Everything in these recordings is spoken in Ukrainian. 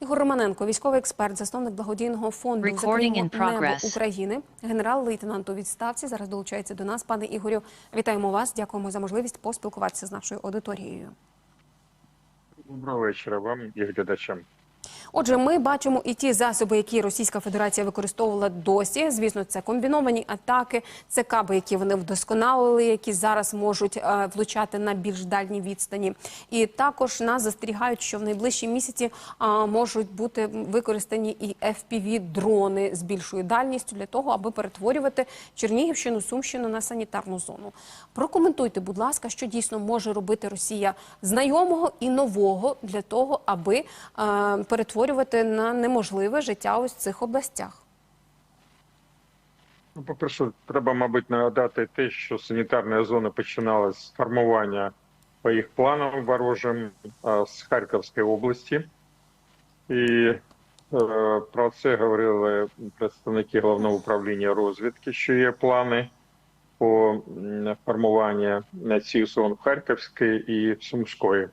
Ігор Романенко, військовий експерт, засновник благодійного фонду небо. України, генерал-лейтенант у відставці. Зараз долучається до нас. Пане Ігорю, вітаємо вас. Дякуємо за можливість поспілкуватися з нашою аудиторією. Доброго вечора вам і глядачам. Отже, ми бачимо і ті засоби, які Російська Федерація використовувала досі. Звісно, це комбіновані атаки, це каби, які вони вдосконалили, які зараз можуть е, влучати на більш дальні відстані. І також нас застерігають, що в найближчі місяці можуть бути використані і fpv дрони з більшою дальністю для того, аби перетворювати Чернігівщину, Сумщину на санітарну зону. Прокоментуйте, будь ласка, що дійсно може робити Росія знайомого і нового для того, аби е, перетворювати на неможливе життя ось в цих областях. Ну, по-перше, треба, мабуть, нагадати те, що санітарна зона починалася з формування по їх планам ворожим з Харківської області. І е, про це говорили представники головного управління розвідки, що є плани по формуванню цих зон Харківської і Сумської.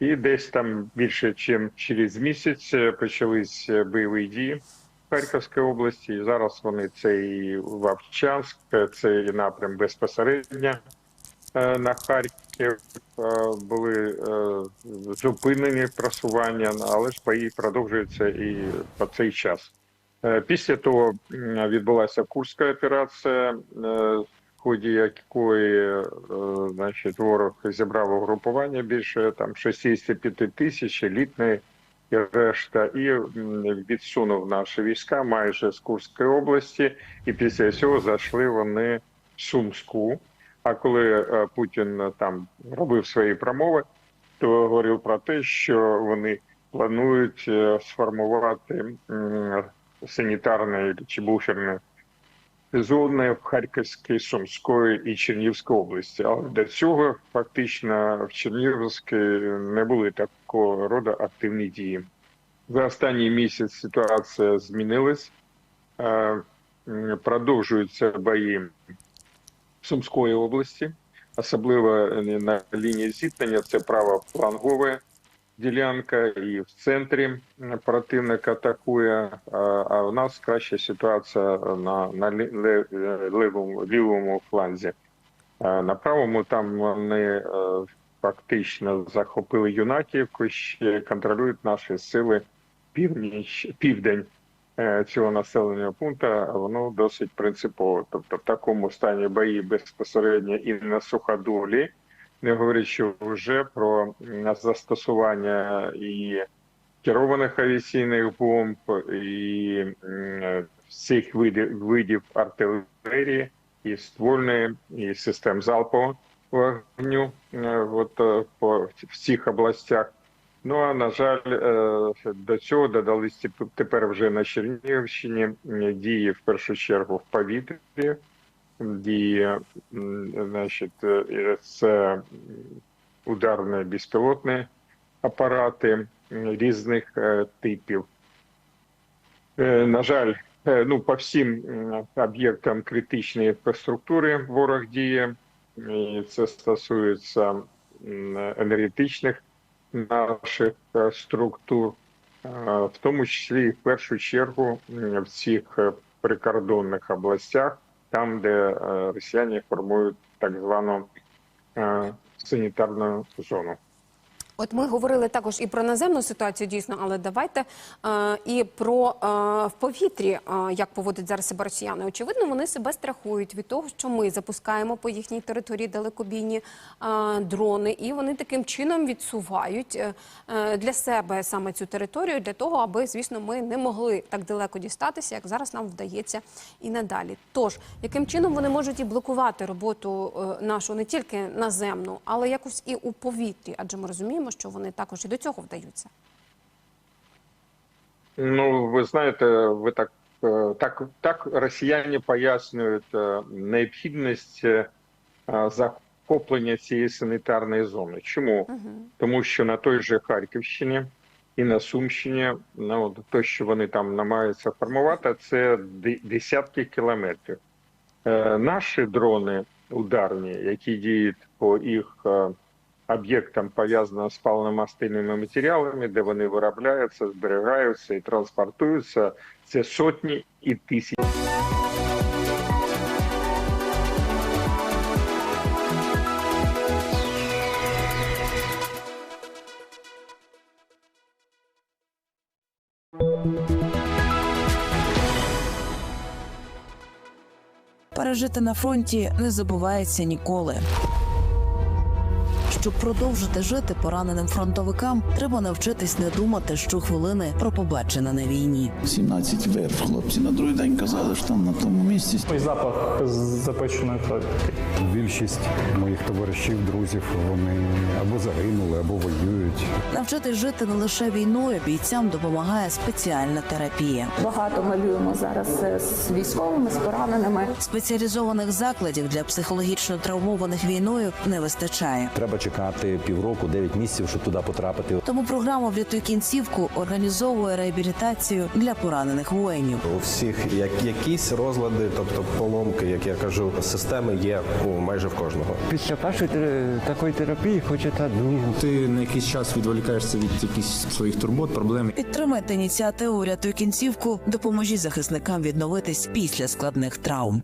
І десь там більше, ніж через місяць е, почались е, бойові дії в Харківській області. І зараз вони це і Вовчанськ, е, це і напрям безпосередньо на Харків були зупинені просування, але ж бої продовжуються і по цей час. Після того відбулася Курська операція, ході якої е, значить, ворог зібрав угрупування більше там 65 тисяч елітної і решта, і відсунув наші війська майже з Курської області, і після цього зайшли вони в Сумську. А коли е, Путін е, там робив свої промови, то говорив про те, що вони планують сформувати м, санітарні чи буферні зони в Харківській, Сумської і Чернігівській області. Але до цього фактично в Чернігівській не були такого роду активні дії. За останній місяць ситуація змінилась. Продовжуються бої в Сумської області, особливо на лінії зіткнення. Це правофлангова ділянка, і в центрі противник атакує. А в нас краща ситуація на, на лівому, лівому фланзі. На правому там вони е, фактично захопили Юнаківку, ще контролюють наші сили північ, південь е, цього населеного пункту. Воно досить принципово. Тобто в такому стані бої безпосередньо і на суходолі, не говорячи вже про застосування і керованих авіаційних бомб, і всіх видів, видів артилерії, і ствольної, і систем залпового вогню е, от, е, по всіх областях. Ну а на жаль, е, до цього додались тепер вже на Чернігівщині дії в першу чергу в повітрі, дії м, значить, е, це ударні безпілотні апарати різних е, типів. Е, На жаль, ну по всім об'єктам критичної інфраструктури ворог діє. І це стосується енергетичних наших структур, в тому числі в першу чергу в цих прикордонних областях, там, де е, росіяни формують так звану е, санітарну зону. От ми говорили також і про наземну ситуацію, дійсно, але давайте е, і про е, в повітрі, е, як поводять зараз себе росіяни. Очевидно, вони себе страхують від того, що ми запускаємо по їхній території далекобійні е, дрони, і вони таким чином відсувають е, е, для себе саме цю територію, для того, аби, звісно, ми не могли так далеко дістатися, як зараз нам вдається і надалі. Тож, яким чином вони можуть і блокувати роботу е, нашу не тільки наземну, але якось і у повітрі, адже ми розуміємо, що вони також і до цього вдаються. Ну, ви знаєте, ви так е, так, так росіяни пояснюють е, необхідність е, захоплення цієї санітарної зони. Чому? Тому що на той же Харківщині і на Сумщині, ну те, що вони там намагаються формувати, це десятки кілометрів. Наші дрони ударні, які діють по їх об'єктам, пов'язаним з паливно-мастильними матеріалами, де вони виробляються, зберігаються і транспортуються. Це сотні і тисячі. Пережити на фронті не забувається ніколи. Щоб продовжити жити пораненим фронтовикам, треба навчитись не думати щохвилини про побачене на війні. 17 верб. Хлопці на другий день казали, що там на тому місці Той запах з запеченої крові. Більшість моїх товаришів, друзів, вони або загинули, або воюють. Навчитись жити не лише війною бійцям допомагає спеціальна терапія. Багато малюємо зараз е, з військовими, з пораненими. Спеціалізованих закладів для психологічно травмованих війною не вистачає. Треба чекати півроку, 9 місяців, щоб туди потрапити. Тому програма «Врятуй кінцівку організовує реабілітацію для поранених воїнів. У всіх як якісь розлади, тобто поломки, як я кажу, системи є у майже в кожного. Після першої такої терапії хочете ну, ти на якийсь час відволікаєшся від якихось своїх турбот, проблем. Підтримайте ініціативу «Врятуй кінцівку, допоможіть захисникам відновитись після складних травм.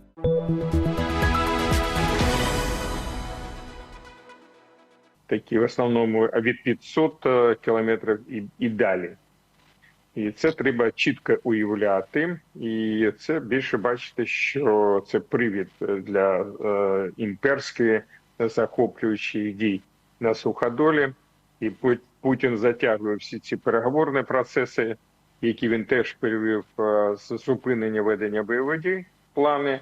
Такі в основному від 500 е, кілометрів і, і далі. І це треба чітко уявляти, і це більше бачите, що це привід для е, імперської захоплюючих дій на суходолі. І Путін затягує всі ці переговорні процеси, які він теж перевів е, з зупинення ведення бойових дій, плани,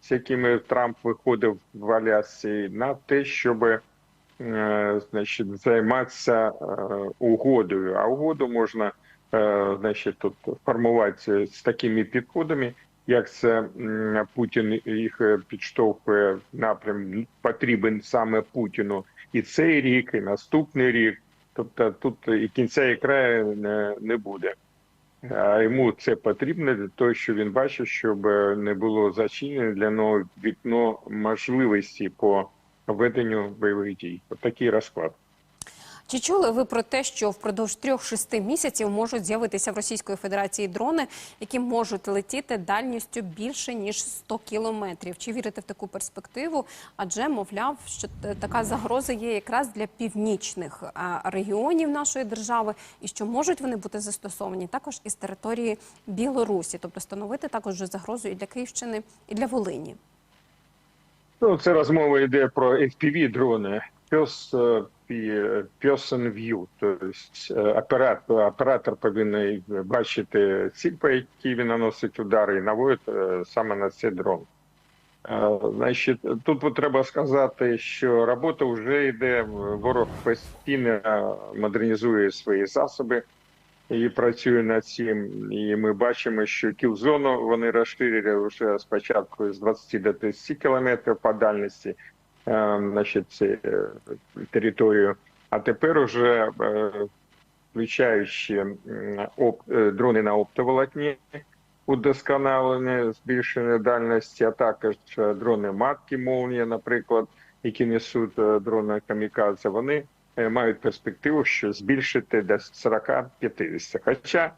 з якими Трамп виходив в Алясці, на те, щоби значить, займатися е, угодою. А угоду можна е, значить, тут формувати з такими підходами, як це Путін їх е, підштовхує напрям потрібен саме Путіну і цей рік, і наступний рік. Тобто тут і кінця і краю не, буде. А йому це потрібно для того, що він бачить, щоб не було зачинено для нього вікно можливості по веденню бойових дій. От такий розклад. Чи чули ви про те, що впродовж трьох-шести місяців можуть з'явитися в Російської Федерації дрони, які можуть летіти дальністю більше ніж 100 кілометрів? Чи вірите в таку перспективу? Адже мовляв, що така загроза є якраз для північних регіонів нашої держави, і що можуть вони бути застосовані також із території Білорусі, тобто становити також загрозу і для Київщини, і для Волині. Ну, це розмова йде про FPV дрони. Пес person view, тобто е, оператор, оператор повинен бачити ціль, по якій він наносить удари, і наводить е, саме на цей дрон. Е, Значить, тут треба сказати, що робота вже йде. Ворог постійно модернізує свої засоби і працює над цим. І ми бачимо, що кілзону вони розширили вже спочатку з 20 до 30 кілометрів по дальності, е, значить, е, територію. А тепер уже е, включаючи оп, дрони на оптоволокні, удосконалення, збільшення дальності, а також дрони матки молнія, наприклад, які несуть дрони камікадзе, вони мають перспективу, що збільшити до 40-50. Хоча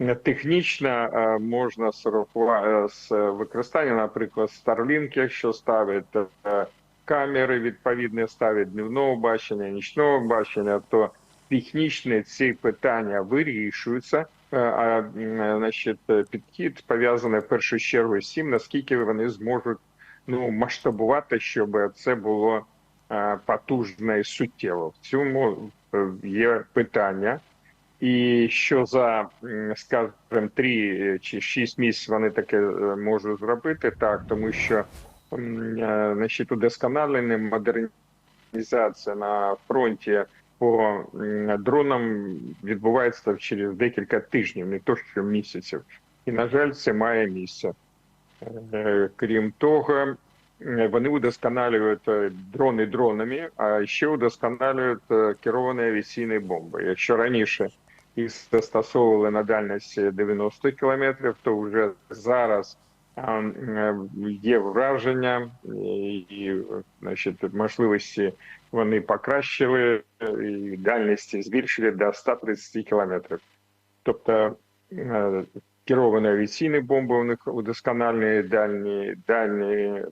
е, технічно е, можна е, з використанням, наприклад, Starlink, якщо ставить е, камери відповідне ставить дневного бачення, нічного бачення, то технічно ці питання вирішуються. Е, А значить, е, підхід пов'язаний в першу чергу з тим, наскільки вони зможуть ну масштабувати, щоб це було е, потужно і суттєво. В цьому е, є питання. І що за, скажімо, 3 чи 6 місяців вони таке е, можуть зробити, так, тому що е, значить, удосконалення, модернізація на фронті по дронам відбувається через декілька тижнів, не то що місяців. І, на жаль, це має місце. Е, Крім того, е, вони удосконалюють е, дрони дронами, а ще удосконалюють е, керовані авіаційні бомби. Якщо раніше їх застосовували на дальності 90 кілометрів, то вже зараз а, е, є враження і, і значить, можливості вони покращили е, і дальності збільшили до 130 кілометрів. Тобто е, керовані авіаційні бомби у них удосконалені, дальні, дальні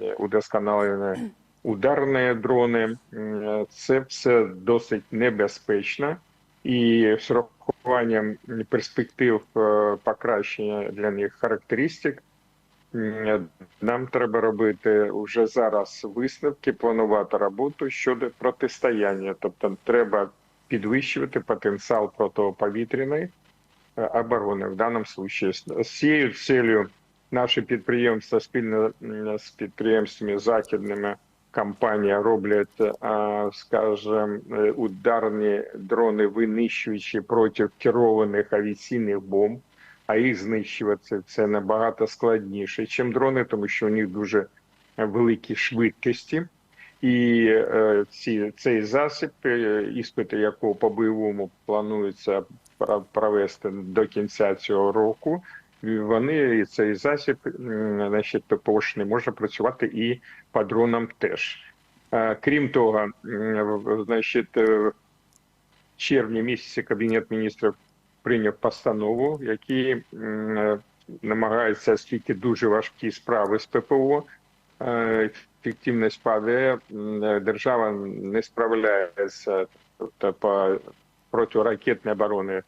е, удосконалені ударні дрони. Е, Це все досить небезпечно. І з урахуванням перспектив е, покращення для них характеристик, нам треба робити вже зараз висновки, планувати роботу щодо протистояння. Тобто треба підвищувати потенціал протиповітряної е, оборони в даному случае. З цією целью наші підприємства спільно з підприємствами західними компанія роблять, скажімо, е, ударні дрони, винищуючи проти керованих авіаційних бомб, а їх знищувати це набагато складніше, ніж дрони, тому що у них дуже великі швидкості. І е, ці, цей засіб, е, іспити якого по бойовому планується провести до кінця цього року, вони і цей засіб, значить, ППОшний, може працювати і по дронам теж. Е, Крім того, значить, е, в червні місяці Кабінет міністрів прийняв постанову, які е, намагаються, оскільки дуже важкі справи з ППО, ефективність падає, держава не справляється тобто, по протиракетної оборони.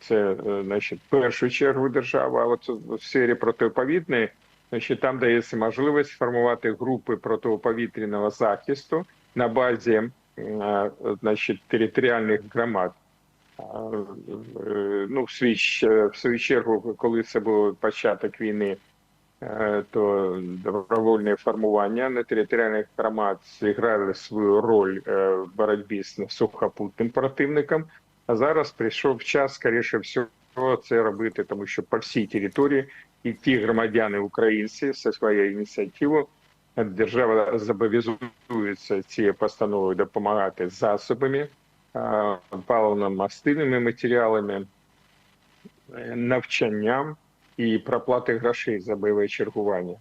Це е, значить, першу чергу держава. А от в сфері протиповітної, значить, там дається можливість сформувати групи протиповітряного захисту на базі е, значить, територіальних громад. Е, Ну, в свій, в свою чергу, коли це був початок війни, то добровольне формування на територіальних громад зіграли свою роль е, в боротьбі з сухопутним противником. А зараз прийшов час, скоріше всього, це робити, тому що по всій території і ті громадяни українці зі своєю ініціативою держава зобов'язується цією постановою допомагати засобами, е, паливно-мастильними матеріалами, е, навчанням і проплати грошей за бойове чергування.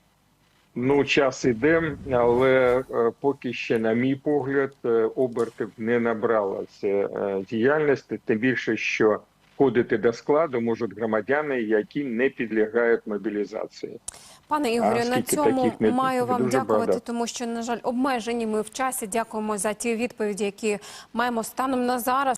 Ну, час іде, але е, поки ще, на мій погляд, е, обертів не набрала ця е, діяльність, тим більше, що входити до складу можуть громадяни, які не підлягають мобілізації. Пане Ігорю, на цьому не- маю вам дякувати, багато. тому що, на жаль, обмежені ми в часі. Дякуємо за ті відповіді, які маємо станом на зараз.